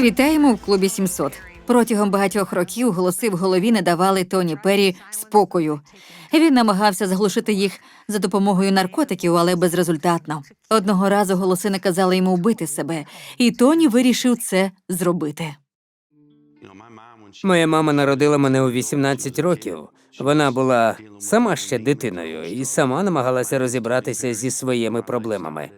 Вітаємо в клубі 700. Протягом багатьох років голоси в голові не давали Тоні Перрі спокою. Він намагався заглушити їх за допомогою наркотиків, але безрезультатно. Одного разу голоси наказали йому вбити себе, і Тоні вирішив це зробити. Моя мама народила мене у 18 років. Вона була сама ще дитиною і сама намагалася розібратися зі своїми проблемами.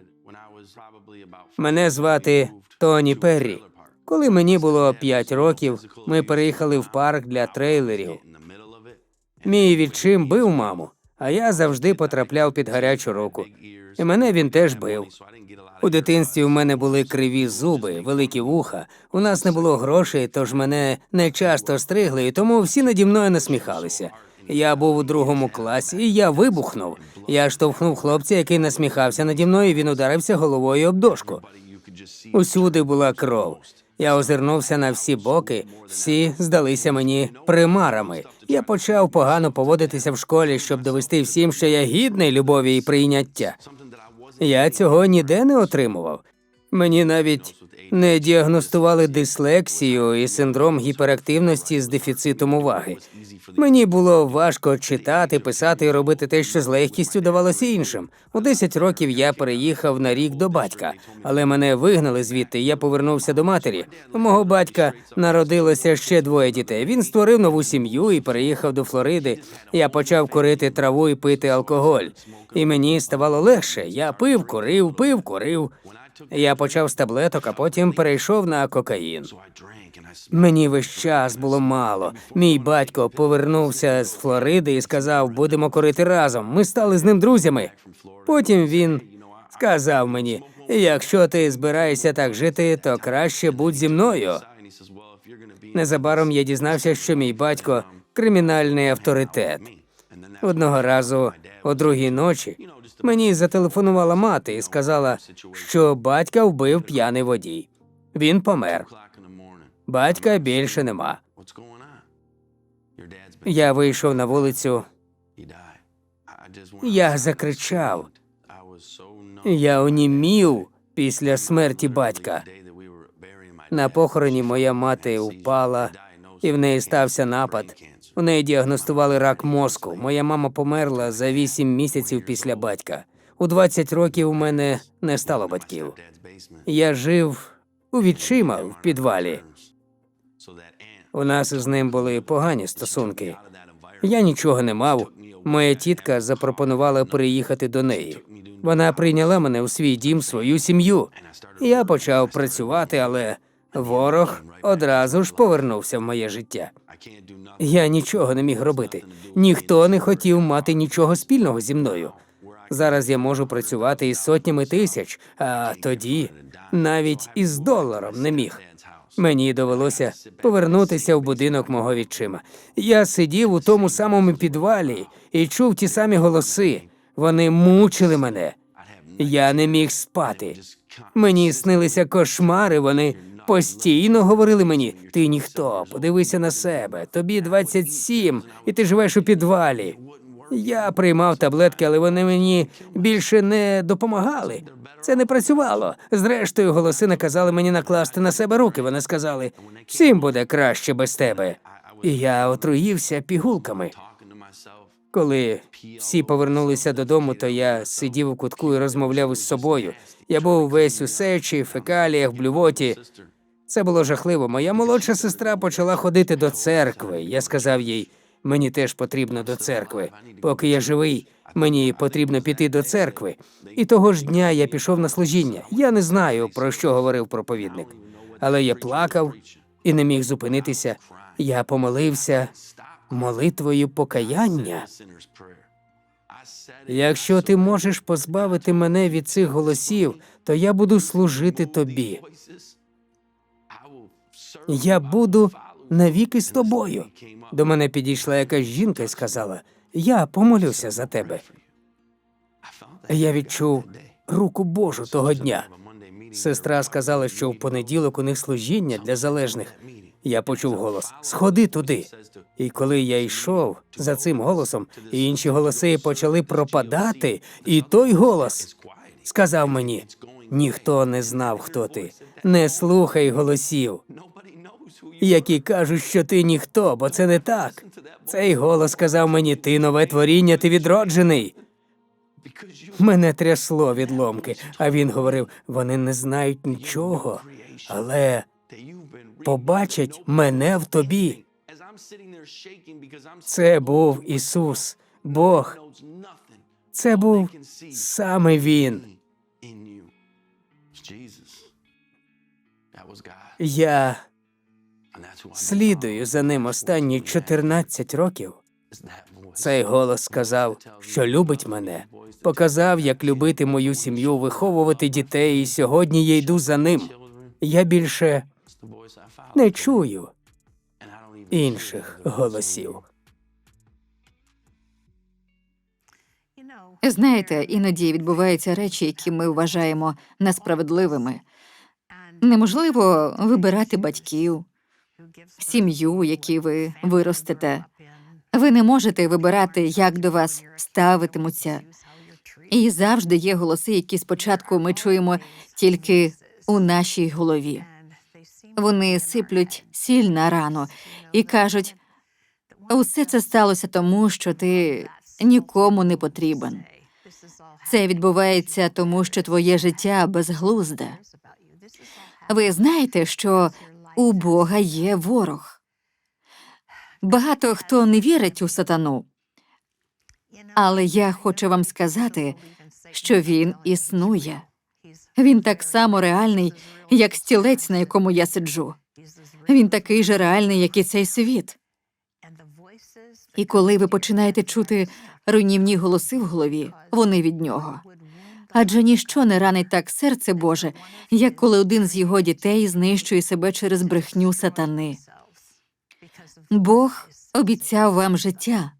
Мене звати Тоні Перрі. Коли мені було 5 років, ми переїхали в парк для трейлерів. Мій відчим бив маму, а я завжди потрапляв під гарячу руку. І мене він теж бив. У дитинстві в мене були криві зуби, великі вуха. У нас не було грошей, тож мене не часто стригли, і тому всі наді мною насміхалися. Я був у другому класі, і я вибухнув. Я штовхнув хлопця, який насміхався наді мною, і він ударився головою об дошку. Усюди була кров. Я озирнувся на всі боки, всі здалися мені примарами. Я почав погано поводитися в школі, щоб довести всім, що я гідний любові і прийняття. Я цього ніде не отримував. Мені навіть не діагностували дислексію і синдром гіперактивності з дефіцитом уваги. Мені було важко читати, писати і робити те, що з легкістю давалося іншим. У 10 років я переїхав на рік до батька, але мене вигнали звідти. Я повернувся до матері. У мого батька народилося ще двоє дітей. Він створив нову сім'ю і переїхав до Флориди. Я почав курити траву і пити алкоголь. І мені ставало легше. Я пив, курив, пив, курив. Я почав з таблеток, а потім перейшов на кокаїн. Мені весь час було мало. Мій батько повернувся з Флориди і сказав, будемо курити разом. Ми стали з ним друзями. Потім він сказав мені: якщо ти збираєшся так жити, то краще будь зі мною. Незабаром я дізнався, що мій батько кримінальний авторитет. Одного разу о другій ночі мені зателефонувала мати і сказала, що батька вбив п'яний водій. Він помер. Батька більше нема. Я вийшов на вулицю. Я закричав. Я онімів після смерті батька. На похороні моя мати упала, і в неї стався напад. У неї діагностували рак мозку. Моя мама померла за вісім місяців після батька. У 20 років у мене не стало батьків. Я жив у відчима в підвалі. У нас із ним були погані стосунки. Я нічого не мав. Моя тітка запропонувала переїхати до неї. Вона прийняла мене у свій дім, свою сім'ю. Я почав працювати, але ворог одразу ж повернувся в моє життя. Я нічого не міг робити. Ніхто не хотів мати нічого спільного зі мною. Зараз я можу працювати із сотнями тисяч, а тоді навіть із доларом не міг. Мені довелося повернутися в будинок мого відчима. Я сидів у тому самому підвалі і чув ті самі голоси. Вони мучили мене. Я не міг спати. Мені снилися кошмари. Вони постійно говорили мені: ти ніхто, подивися на себе, тобі 27, і ти живеш у підвалі. Я приймав таблетки, але вони мені більше не допомагали. Це не працювало. Зрештою, голоси наказали мені накласти на себе руки. Вони сказали: всім буде краще без тебе. І я отруївся пігулками. Коли всі повернулися додому, то я сидів у кутку і розмовляв із собою. Я був весь у сечі, фекаліях, блювоті. Це було жахливо. Моя молодша сестра почала ходити до церкви. Я сказав їй, мені теж потрібно до церкви. Поки я живий, мені потрібно піти до церкви. І того ж дня я пішов на служіння. Я не знаю, про що говорив проповідник, але я плакав і не міг зупинитися. Я помолився молитвою покаяння. Якщо ти можеш позбавити мене від цих голосів, то я буду служити тобі. Я буду навіки з тобою. До мене підійшла якась жінка і сказала: Я помолюся за тебе. Я відчув руку Божу того дня. Сестра сказала, що в понеділок у них служіння для залежних. Я почув голос Сходи туди. І коли я йшов за цим голосом, і інші голоси почали пропадати, і той голос сказав мені: Ніхто не знав, хто ти. Не слухай голосів, які кажуть, що ти ніхто, бо це не так. Цей голос сказав мені: ти нове творіння, ти відроджений. Мене трясло від ломки, а він говорив: вони не знають нічого, але побачать мене в тобі. Це був Ісус, Бог. Це був саме Він. Я слідую за ним останні 14 років. Цей голос сказав, що любить мене, показав, як любити мою сім'ю, виховувати дітей, і сьогодні я йду за ним. Я більше не чую інших голосів. Знаєте, іноді відбуваються речі, які ми вважаємо несправедливими. Неможливо вибирати батьків, сім'ю, які ви виростете. Ви не можете вибирати, як до вас ставитимуться. І завжди є голоси, які спочатку ми чуємо тільки у нашій голові. Вони сиплють сіль на рану і кажуть: усе це сталося тому, що ти нікому не потрібен. Це відбувається тому, що твоє життя безглузде. Ви знаєте, що у Бога є ворог. Багато хто не вірить у сатану, але я хочу вам сказати, що він існує. Він так само реальний, як стілець, на якому я сиджу. Він такий же реальний, як і цей світ. І коли ви починаєте чути руйнівні голоси в голові, вони від нього. Адже ніщо не ранить так серце Боже, як коли один з його дітей знищує себе через брехню сатани. Бог обіцяв вам життя,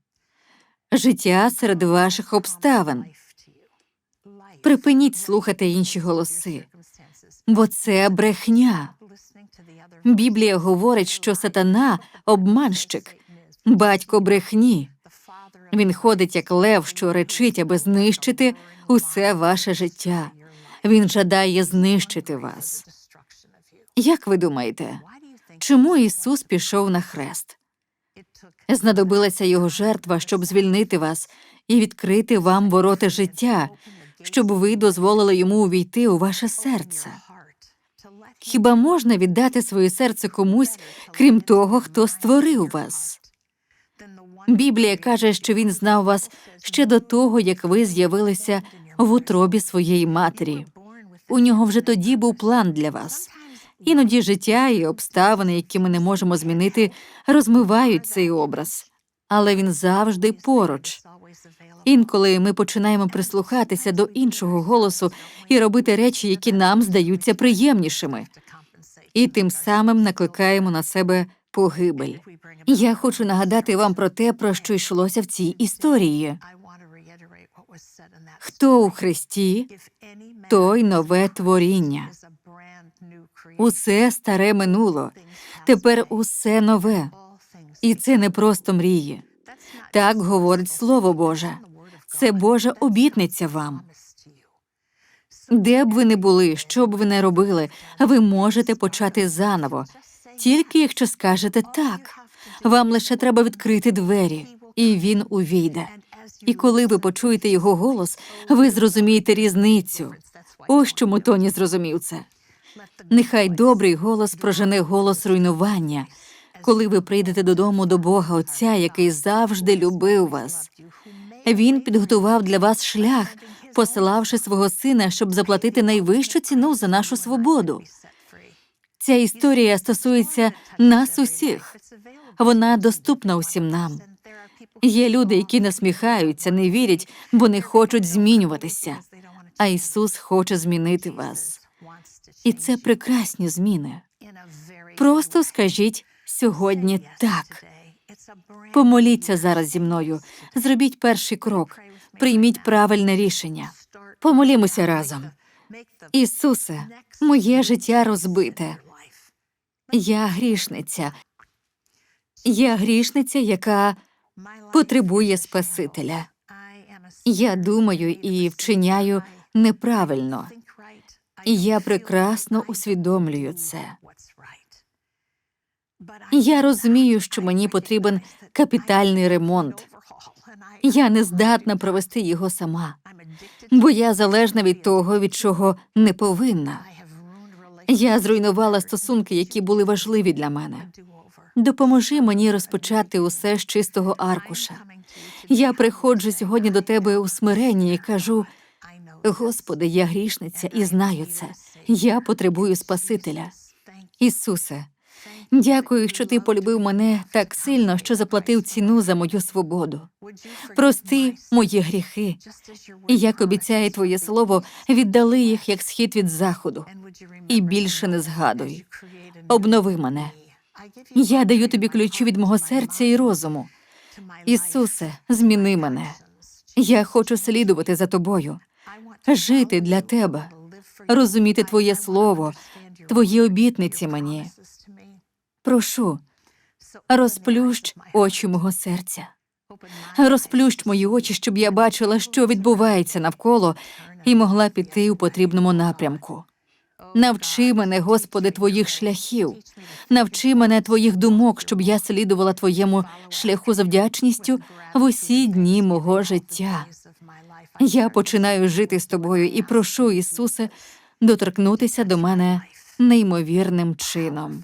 життя серед ваших обставин. Припиніть слухати інші голоси, бо це брехня. Біблія говорить, що сатана обманщик, батько брехні. Він ходить як лев, що речить, аби знищити усе ваше життя. Він жадає знищити вас. Як ви думаєте, чому Ісус пішов на хрест? Знадобилася його жертва, щоб звільнити вас і відкрити вам ворота життя, щоб ви дозволили йому увійти у ваше серце. Хіба можна віддати своє серце комусь, крім того, хто створив вас? Біблія каже, що він знав вас ще до того, як ви з'явилися в утробі своєї матері. У нього вже тоді був план для вас. Іноді життя і обставини, які ми не можемо змінити, розмивають цей образ, але він завжди поруч. Інколи ми починаємо прислухатися до іншого голосу і робити речі, які нам здаються приємнішими, і тим самим накликаємо на себе погибель. Я хочу нагадати вам про те, про що йшлося в цій історії. Хто у Христі, той нове творіння. Усе старе минуло, тепер усе нове. І це не просто мрії. Так говорить Слово Боже. Це Божа обітниця вам. Де б ви не були, що б ви не робили, ви можете почати заново, тільки якщо скажете так. Вам лише треба відкрити двері, і він увійде. І коли ви почуєте його голос, ви зрозумієте різницю. Ось чому Тоні зрозумів це. Нехай добрий голос прожене голос руйнування, коли ви прийдете додому до Бога Отця, який завжди любив вас. Він підготував для вас шлях, посилавши свого сина, щоб заплатити найвищу ціну за нашу свободу. Ця історія стосується нас усіх. Вона доступна усім нам. Є люди, які насміхаються, не вірять, бо не хочуть змінюватися. А Ісус хоче змінити вас. І це прекрасні зміни. Просто скажіть сьогодні так. Помоліться зараз зі мною. Зробіть перший крок, прийміть правильне рішення. Помолімося разом. Ісусе, моє життя розбите. Я грішниця. Я грішниця, яка потребує Спасителя. Я думаю і вчиняю неправильно. І я прекрасно усвідомлюю це. Я розумію, що мені потрібен капітальний ремонт. Я не здатна провести його сама, бо я залежна від того, від чого не повинна. Я зруйнувала стосунки, які були важливі для мене. Допоможи мені розпочати усе з чистого аркуша. Я приходжу сьогодні до тебе у смиренні і кажу: Господи, я грішниця і знаю це. Я потребую Спасителя. Ісусе, дякую, що ти полюбив мене так сильно, що заплатив ціну за мою свободу. Прости мої гріхи, і як обіцяє твоє слово, віддали їх як схід від заходу. І більше не згадуй. Обнови мене. Я даю тобі ключі від мого серця і розуму. Ісусе, зміни мене. Я хочу слідувати за тобою, жити для тебе, розуміти твоє слово, твої обітниці мені. Прошу, розплющ очі мого серця. Розплющ мої очі, щоб я бачила, що відбувається навколо, і могла піти у потрібному напрямку. Навчи мене, Господи, твоїх шляхів, навчи мене твоїх думок, щоб я слідувала твоєму шляху за вдячністю в усі дні мого життя. Я починаю жити з тобою і прошу Ісусе доторкнутися до мене неймовірним чином.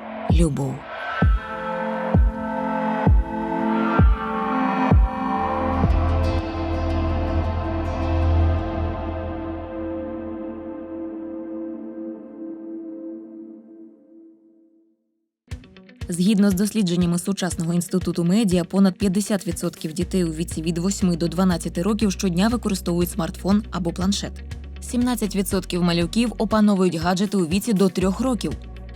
любов. Згідно з дослідженнями сучасного інституту медіа, понад 50% дітей у віці від 8 до 12 років щодня використовують смартфон або планшет. 17% малюків опановують гаджети у віці до 3 років.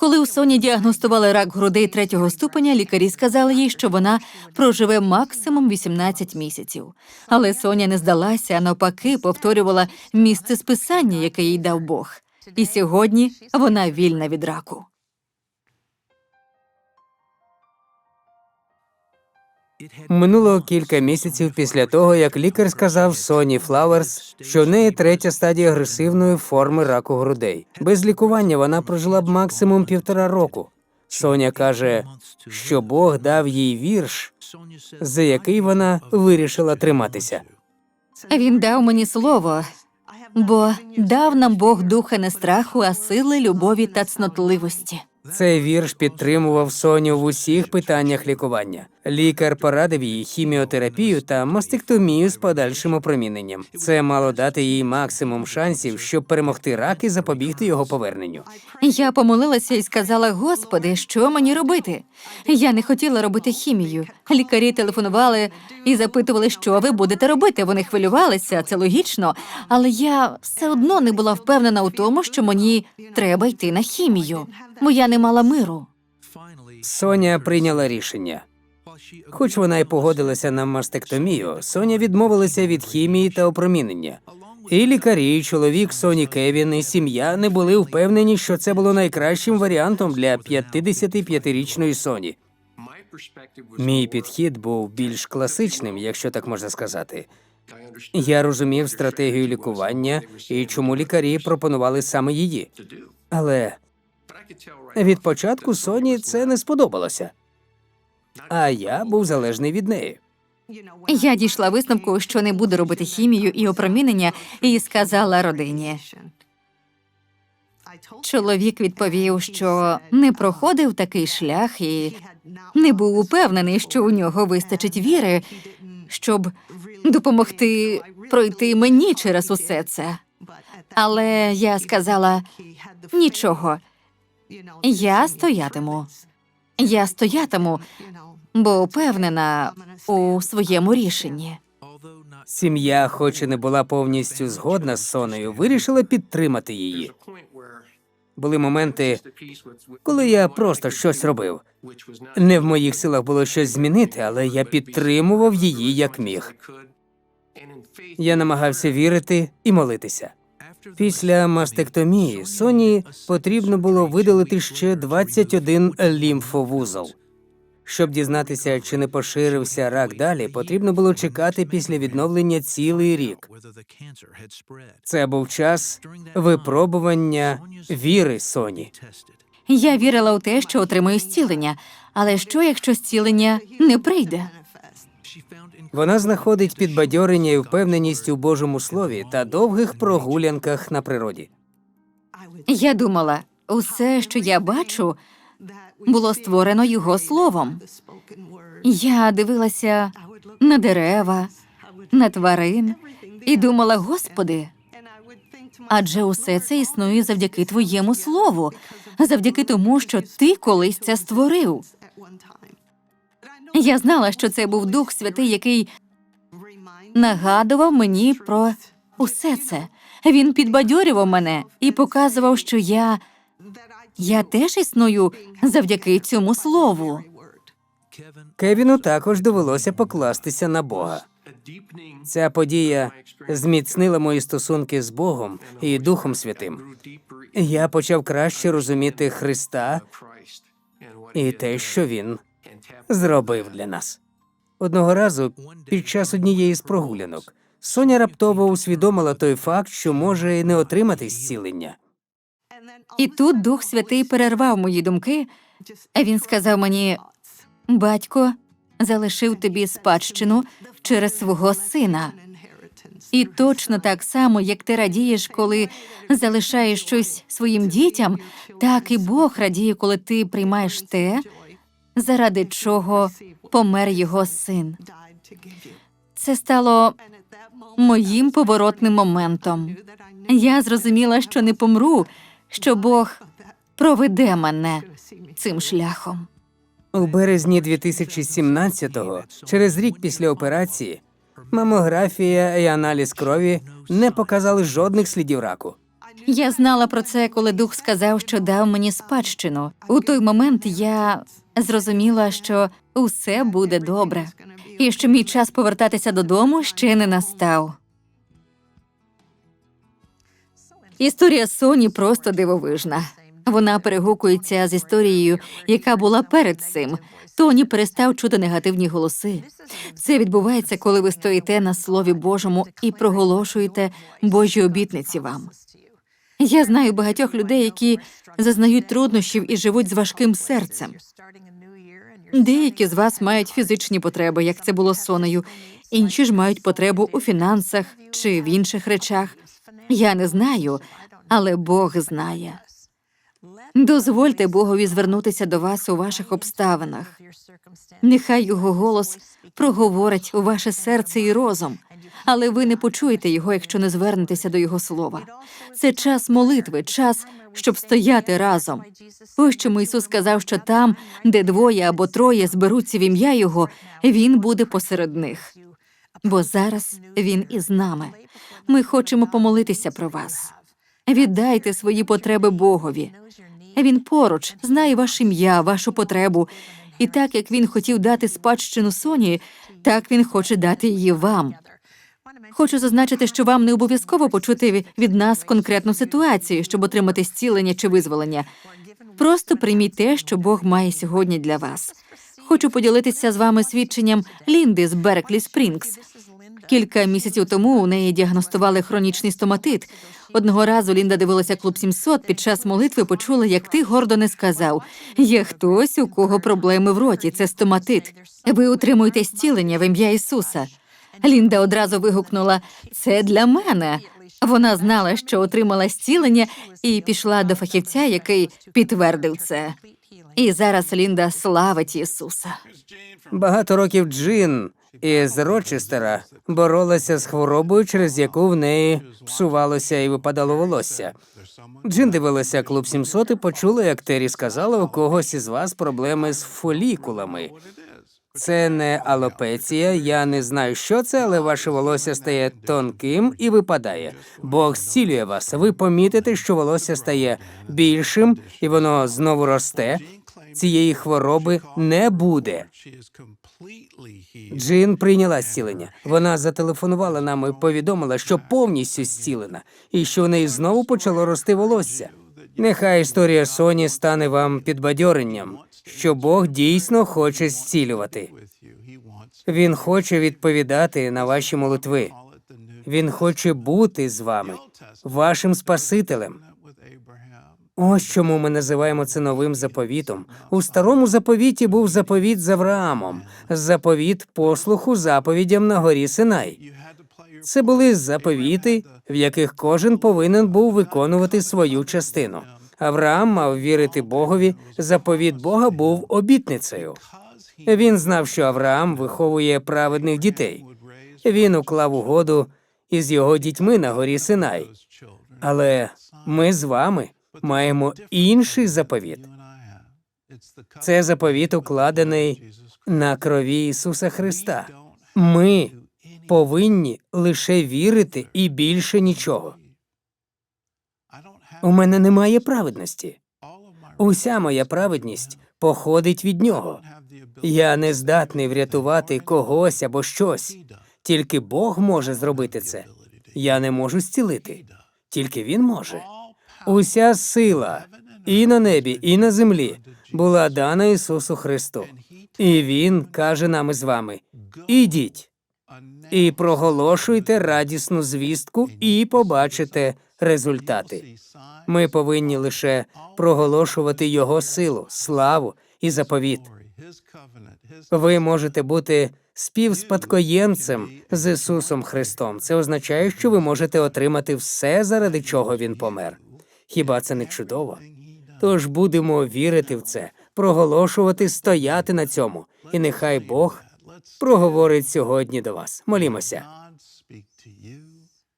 Коли у Соні діагностували рак грудей третього ступеня, лікарі сказали їй, що вона проживе максимум 18 місяців. Але Соня не здалася, а навпаки, повторювала місце списання, яке їй дав Бог. І сьогодні вона вільна від раку. Минуло кілька місяців після того, як лікар сказав Соні Флауерс, що в неї третя стадія агресивної форми раку грудей. Без лікування вона прожила б максимум півтора року. Соня каже, що Бог дав їй вірш, за який вона вирішила триматися. Він дав мені слово, бо дав нам Бог духа не страху, а сили, любові та цнотливості. Цей вірш підтримував Соню в усіх питаннях лікування. Лікар порадив їй хіміотерапію та мастектомію з подальшим опроміненням. Це мало дати їй максимум шансів, щоб перемогти рак і запобігти його поверненню. Я помолилася і сказала: Господи, що мені робити? Я не хотіла робити хімію. Лікарі телефонували і запитували, що ви будете робити. Вони хвилювалися, це логічно. Але я все одно не була впевнена у тому, що мені треба йти на хімію, бо я не мала миру. Соня прийняла рішення. Хоч вона й погодилася на мастектомію, Соня відмовилася від хімії та опромінення. І лікарі, і чоловік Соні Кевін, і сім'я не були впевнені, що це було найкращим варіантом для 55-річної Соні. Мій підхід був більш класичним, якщо так можна сказати. Я розумів стратегію лікування і чому лікарі пропонували саме її. Але від початку Соні це не сподобалося. А я був залежний від неї. Я дійшла висновку, що не буду робити хімію і опромінення, і сказала родині: Чоловік відповів, що не проходив такий шлях і не був упевнений, що у нього вистачить віри, щоб допомогти пройти мені через усе це. Але я сказала нічого, я стоятиму. Я стоятиму, бо впевнена у своєму рішенні. Сім'я, хоч і не була повністю згодна з Сонею, вирішила підтримати її. Були моменти, коли я просто щось робив. Не в моїх силах було щось змінити, але я підтримував її як міг. Я намагався вірити і молитися. Після мастектомії Соні потрібно було видалити ще 21 лімфовузол. Щоб дізнатися, чи не поширився рак далі, потрібно було чекати після відновлення цілий рік. Це був час випробування віри Соні. Я вірила у те, що отримаю зцілення. Але що, якщо зцілення не прийде? Вона знаходить підбадьорення і впевненість у Божому слові та довгих прогулянках на природі. Я думала, усе, що я бачу, було створено його словом. Я дивилася на дерева, на тварин і думала, Господи, адже усе це існує завдяки твоєму слову, завдяки тому, що ти колись це створив. Я знала, що це був Дух Святий, який нагадував мені про усе це. Він підбадьорював мене і показував, що я, я теж існую завдяки цьому слову. Кевіну також довелося покластися на Бога. Ця подія зміцнила мої стосунки з Богом і Духом Святим. Я почав краще розуміти Христа і те, що він зробив для нас. Одного разу, під час однієї з прогулянок, Соня раптово усвідомила той факт, що може не отримати зцілення. І тут Дух Святий перервав мої думки. А він сказав мені: батько залишив тобі спадщину через свого сина. І точно так само, як ти радієш, коли залишаєш щось своїм дітям, так і Бог радіє, коли ти приймаєш те, заради чого помер його син. Це стало моїм поворотним моментом. Я зрозуміла, що не помру, що Бог проведе мене цим шляхом. У березні 2017-го, через рік після операції, мамографія і аналіз крові не показали жодних слідів раку. Я знала про це, коли дух сказав, що дав мені спадщину. У той момент я зрозуміла, що усе буде добре, і що мій час повертатися додому ще не настав. Історія Соні просто дивовижна. Вона перегукується з історією, яка була перед цим. Тоні перестав чути негативні голоси. Це відбувається, коли ви стоїте на слові Божому і проголошуєте Божі обітниці вам. Я знаю багатьох людей, які зазнають труднощів і живуть з важким серцем. Деякі з вас мають фізичні потреби, як це було з Сонею, інші ж мають потребу у фінансах чи в інших речах. Я не знаю, але Бог знає. Дозвольте Богові звернутися до вас у ваших обставинах. Нехай його голос проговорить у ваше серце і розум, але ви не почуєте його, якщо не звернетеся до його слова. Це час молитви, час, щоб стояти разом. Ось чому Ісус сказав, що там, де двоє або троє зберуться в ім'я Його, Він буде посеред них. Бо зараз Він із нами. Ми хочемо помолитися про вас. Віддайте свої потреби Богові. Він поруч знає ваше ім'я, вашу потребу. І так як він хотів дати спадщину Соні, так він хоче дати її вам. Хочу зазначити, що вам не обов'язково почути від нас конкретну ситуацію, щоб отримати зцілення чи визволення. Просто прийміть те, що Бог має сьогодні для вас. Хочу поділитися з вами свідченням Лінди з Берклі Спрінгс. Кілька місяців тому у неї діагностували хронічний стоматит. Одного разу Лінда дивилася клуб 700, під час молитви почула, як ти гордо не сказав: є хтось, у кого проблеми в роті, це стоматит. Ви утримуєте зцілення в ім'я Ісуса. Лінда одразу вигукнула: Це для мене. Вона знала, що отримала зцілення, і пішла до фахівця, який підтвердив це. І зараз Лінда славить Ісуса. Багато років Джин із Рочестера боролася з хворобою, через яку в неї псувалося і випадало волосся. Джин дивилася клуб 700 і почула, як Террі сказала, у когось із вас проблеми з фолікулами. Це не алопеція, я не знаю, що це, але ваше волосся стає тонким і випадає. Бог зцілює вас. Ви помітите, що волосся стає більшим і воно знову росте. Цієї хвороби не буде. Джин прийняла зцілення. Вона зателефонувала нам і повідомила, що повністю зцілена, і що в неї знову почало рости волосся. Нехай історія Соні стане вам підбадьоренням, що Бог дійсно хоче зцілювати. Він хоче відповідати на ваші молитви. Він хоче бути з вами, вашим Спасителем. Ось чому ми називаємо це новим заповітом. У старому заповіті був заповіт з Авраамом, заповіт послуху заповідям на горі Синай. Це були заповіти, в яких кожен повинен був виконувати свою частину. Авраам мав вірити Богові, заповіт Бога був обітницею. Він знав, що Авраам виховує праведних дітей. Він уклав угоду із його дітьми на горі Синай. Але ми з вами маємо інший заповіт. Це заповіт, укладений на крові Ісуса Христа. Ми повинні лише вірити і більше нічого. У мене немає праведності. Уся моя праведність походить від нього. Я не здатний врятувати когось або щось. Тільки Бог може зробити це. Я не можу зцілити. Тільки Він може. Уся сила і на небі, і на землі була дана Ісусу Христу. І Він каже нам із вами: ідіть і проголошуйте радісну звістку, і побачите результати. Ми повинні лише проголошувати Його силу, славу і заповіт. Ви можете бути співспадкоємцем з Ісусом Христом. Це означає, що ви можете отримати все, заради чого Він помер. Хіба це не чудово? Тож будемо вірити в це, проголошувати, стояти на цьому, і нехай Бог проговорить сьогодні до вас. Молімося,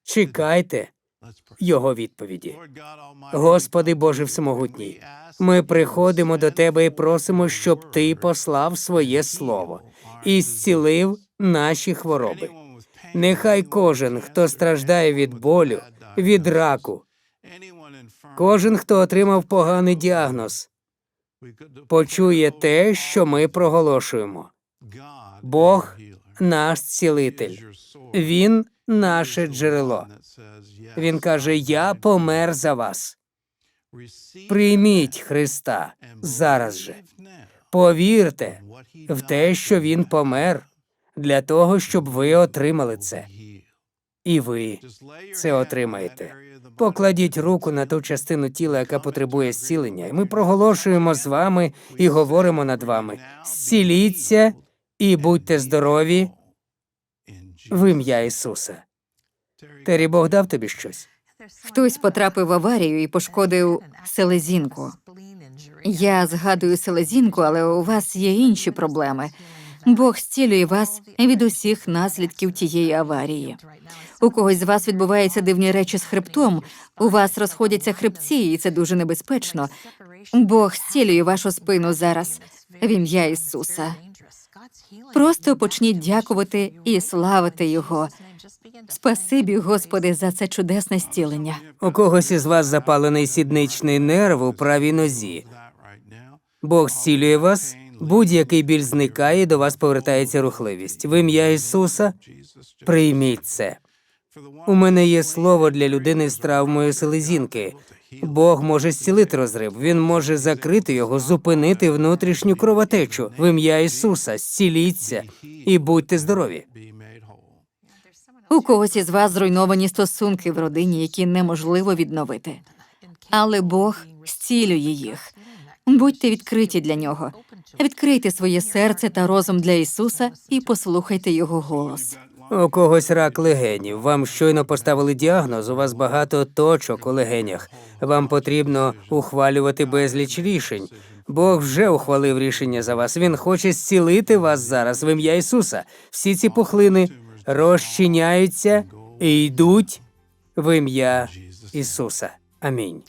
чекайте Його відповіді. Господи Боже Всемогутній, ми приходимо до Тебе і просимо, щоб Ти послав своє слово і зцілив наші хвороби. Нехай кожен, хто страждає від болю, від раку, кожен, хто отримав поганий діагноз, почує те, що ми проголошуємо. Бог наш цілитель. Він наше джерело. Він каже: Я помер за вас. Прийміть Христа зараз же. Повірте в те, що Він помер, для того, щоб ви отримали це. І ви це отримаєте. Покладіть руку на ту частину тіла, яка потребує зцілення, і ми проголошуємо з вами і говоримо над вами. Зціліться і будьте здорові в ім'я Ісуса. Террі, Бог дав тобі щось. Хтось потрапив в аварію і пошкодив селезінку. Я згадую селезінку, але у вас є інші проблеми. Бог зцілює вас від усіх наслідків тієї аварії. У когось з вас відбуваються дивні речі з хребтом. У вас розходяться хребці, і це дуже небезпечно. Бог зцілює вашу спину зараз в ім'я Ісуса. Просто почніть дякувати і славити Його. Спасибі, Господи, за це чудесне зцілення. У когось із вас запалений сідничний нерв у правій нозі. Бог зцілює вас, будь-який біль зникає, і до вас повертається рухливість. В ім'я Ісуса прийміть це. У мене є слово для людини з травмою селезінки. Бог може зцілити розрив. Він може закрити його, зупинити внутрішню кровотечу. В ім'я Ісуса зціліться і будьте здорові. У когось із вас зруйновані стосунки в родині, які неможливо відновити. Але Бог зцілює їх. Будьте відкриті для нього. Відкрийте своє серце та розум для Ісуса і послухайте Його голос. У когось рак легенів. Вам щойно поставили діагноз, у вас багато точок у легенях. Вам потрібно ухвалювати безліч рішень. Бог вже ухвалив рішення за вас. Він хоче зцілити вас зараз в ім'я Ісуса. Всі ці пухлини розчиняються і йдуть в ім'я Ісуса. Амінь.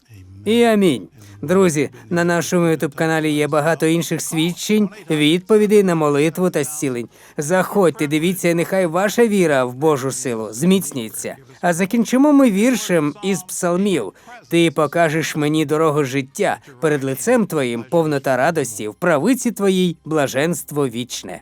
І амінь. Друзі, на нашому ютуб каналі є багато інших свідчень, відповідей на молитву та зцілень. Заходьте, дивіться, і нехай ваша віра в Божу силу зміцнюється. А закінчимо ми віршем із псалмів. Ти покажеш мені дорогу життя перед лицем твоїм, повнота радості, в правиці твоїй блаженство вічне.